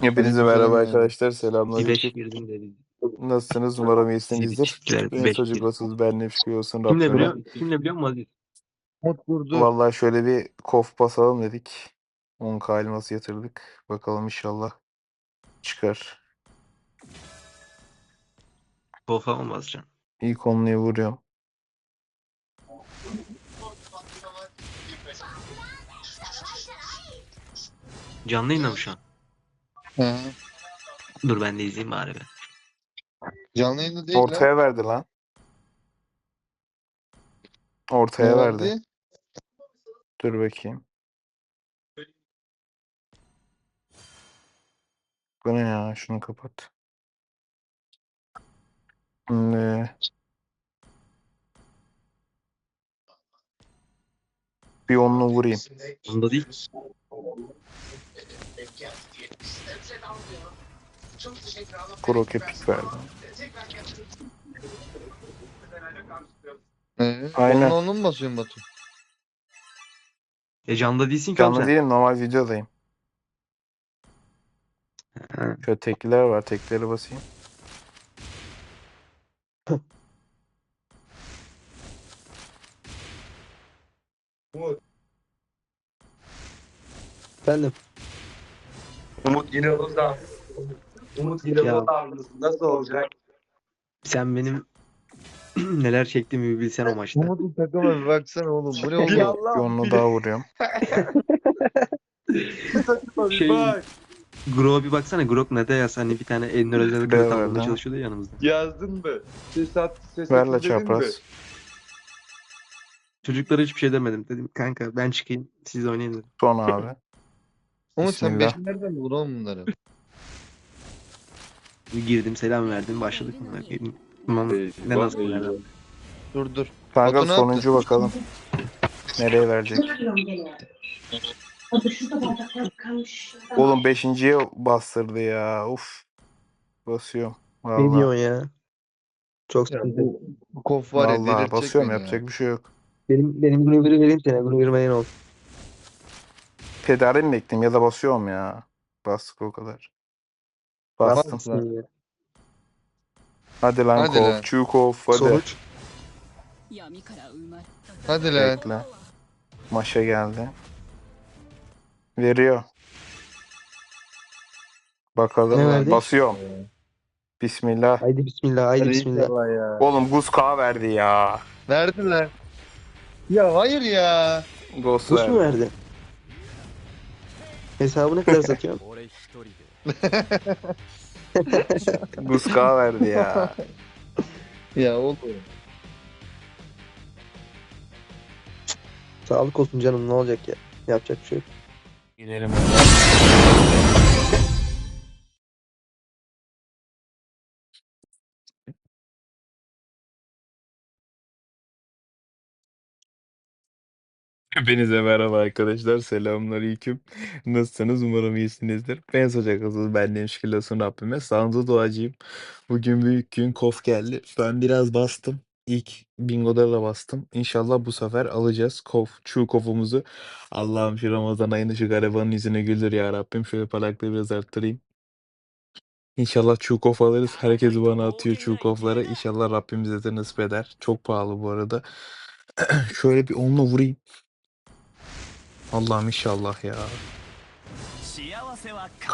Hepinize merhaba arkadaşlar. Güneş Selamünaleyküm. girdim dedi. Nasılsınız? Umarım iyisinizdir. Teşekkürler. Ben Bekle. çocuklasınız. Ben ne şükür olsun Kimle Rabbime. biliyor, kimle biliyor musun Aziz? Umut vurdu. Vallahi şöyle bir kof basalım dedik. 10k elması yatırdık. Bakalım inşallah çıkar. Bofa mı basacaksın? İlk onluyu vuruyorum. Canlı yayında mı şu an? He. Dur ben de izleyeyim bari be. Canlı yayında değil Ortaya verdi lan. Ortaya lan. verdi. Dur bakayım. Bu ne ya? Şunu kapat. Şimdi... Bir onlu vurayım. Onda değil. Krok epik verdim. He. Aynen. Onun onu mu basıyorsun Batu? E canlı değilsin ki oğlum Canlı sen. değilim normal videodayım. Ha. Şöyle tekliler var tekleri basayım. Efendim. Umut yine Uludağ. Umut yine Ya. Uludağ. Nasıl olacak? Sen benim neler çektiğimi bir bilsen o maçta. Umut'un takıma bir baksana oğlum. Bu ne Bir oğlum? Bir Allah daha vuruyorum. bir Şey- bak. Grok'a bir baksana. Grok ne de yaz hani bir tane Ender Özel Şuraya kılıç verdi. çalışıyordu ya yanımızda. Yazdın mı? Ses at, ses Ver atın dedin mi? çapraz. Çocuklara hiçbir şey demedim. Dedim kanka ben çıkayım siz oynayın dedim. Son abi. Umut sen Bismillah. beş nereden buldun oğlum bunları? Bir girdim selam verdim başladık. bunlar. Tamam. Ee, Ne nasıl e, nereden? Dur dur. Kanka ne sonuncu bakalım. Nereye verecek? Oğlum beşinciye bastırdı ya. Uf. Basıyorum. Ne Vallahi. diyorsun ya? Çok Ya sıkıntı. bu, bu kof var ya Vallahi delirtecek basıyorum beni yapacak ya. bir şey yok. Benim benim bunu biri vereyim sana. Bunu vermeyen ol. Tedarim bekledim ya da basıyorum ya. Bastık o kadar. Bastım. Bas lan. Ee, Hadi lan Hadi lan. kov. Çuğ kov. Hadi. Sonuç. Hadi lan. Bekle. Maşa geldi. Veriyor. Bakalım. Ne lan. verdi? Basıyorum. Bismillah. Haydi bismillah. Haydi bismillah. ya. Oğlum Guz K verdi ya. Verdi lan. Ya hayır ya. Mu verdi. verdi? Hesabı ne kadar satıyorsun? K verdi ya. Ya oğlum. Sağlık olsun canım ne olacak ya? Yapacak bir şey yok. Gidelim. Hepinize merhaba arkadaşlar. Selamünaleyküm. Nasılsınız? Umarım iyisinizdir. Ben Sıcak Asıl benden şükürler olsun Rabbime. Sağınıza duacıyım. Bugün büyük gün kof geldi. Ben biraz bastım. İlk bingoda da bastım. İnşallah bu sefer alacağız kof, çuğ kofumuzu. Allah'ım şu Ramazan ayında şu garibanın yüzüne güldür ya Rabbim. Şöyle palaklığı biraz arttırayım. İnşallah çuğ kof alırız. Herkes bana atıyor çuğ kofları. İnşallah Rabbim bize de nasip eder. Çok pahalı bu arada. Şöyle bir onunla vurayım. Allah'ım inşallah ya.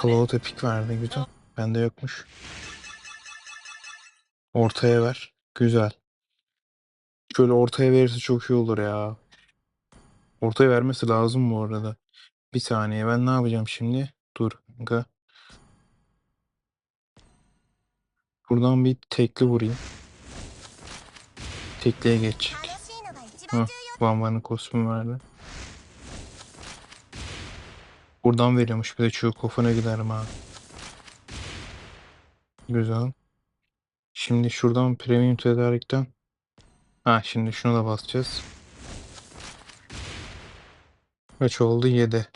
Cloud Epic verdi güzel. Bende yokmuş. Ortaya ver. Güzel. Şöyle ortaya verirse çok iyi olur ya. Ortaya vermesi lazım bu arada. Bir saniye ben ne yapacağım şimdi? Dur. kanka. Buradan bir tekli vurayım. Tekliye geçecek. Hı, Van Van'ın kostümü verdi. Buradan veriyormuş bir de çığ kofana giderim ha. Güzel. Şimdi şuradan premium tedarikten. Ha şimdi şunu da basacağız. Kaç oldu? 7.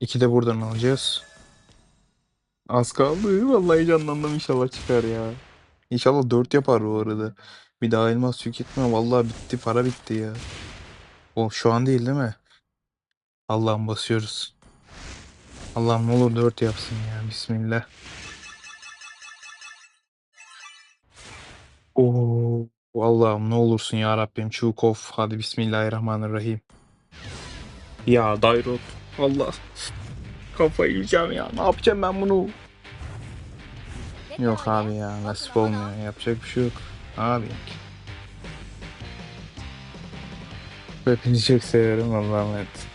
2 de buradan alacağız. Az kaldı. Vallahi heyecanlandım inşallah çıkar ya. İnşallah 4 yapar bu arada. Bir daha elmas yük etme. Vallahi bitti. Para bitti ya. O şu an değil değil mi? Allah'ım basıyoruz. Allah'ım ne olur 4 yapsın ya. Bismillah. Oo, Allah'ım ne olursun ya Rabbim. Çukov. Hadi Bismillahirrahmanirrahim. Ya Dairot. Allah. Kafayı yiyeceğim ya. Ne yapacağım ben bunu? Yok abi ya. Nasip olmuyor. Yapacak bir şey yok. Abi. Hepinizi çok seviyorum. Allah'a emanet.